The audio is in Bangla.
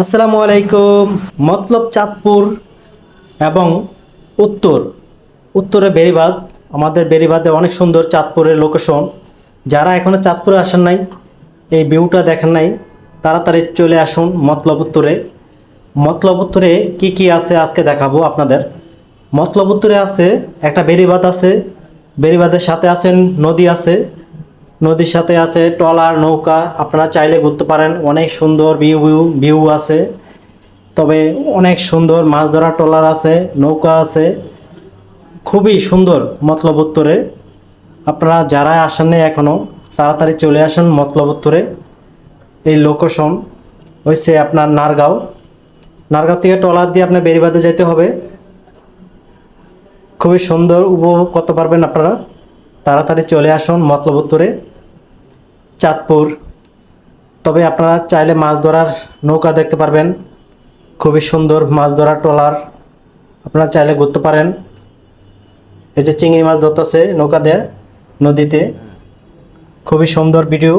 আসসালামু আলাইকুম। মতলব চাঁদপুর এবং উত্তর। উত্তরে বেরিবাদ আমাদের বেরিবাদে অনেক সুন্দর চাঁদপুরের লোকেশন যারা এখনও চাঁদপুরে আসেন নাই, এই ভিউটা দেখেন নাই, তাড়াতাড়ি চলে আসুন মতলব উত্তরে। মতলব উত্তরে কি কি আছে আজকে দেখাবো আপনাদের। মতলব উত্তরে আছে একটা বেরিবাদ আছে। বেরিবাদের সাথে আছেন নদী আছে। নদীর সাথে আছে ট্রলার নৌকা। আপনারা চাইলে ঘুরতে পারেন। অনেক সুন্দর ভিউ ভিউ ভিউ আছে। তবে অনেক সুন্দর মাছ ধরা ট্রলার আছে, নৌকা আছে। খুবই সুন্দর মতলব উত্তরে। আপনারা যারা আসেন নাই এখনও তাড়াতাড়ি চলে আসুন মতলব উত্তরে। এই লোকেশন হয়েছে আপনার নারগাঁও। নারগাঁও থেকে ট্রলার দিয়ে আপনার বেরিবাদে যেতে হবে। খুবই সুন্দর, উপভোগ করতে পারবেন আপনারা। তাড়াতাড়ি চলে আসুন মতলব উত্তরে। চাঁদপুর। তবে আপনারা চাইলে মাছ ধরার নৌকা দেখতে পারবেন। খুবই সুন্দর মাছ ধরার ট্রলার। আপনারা চাইলে ঘুরতে পারেন। এই যে চিংড়ি মাছ ধরতেছে নৌকা দেয়, নদীতে। খুবই সুন্দর ভিডিও।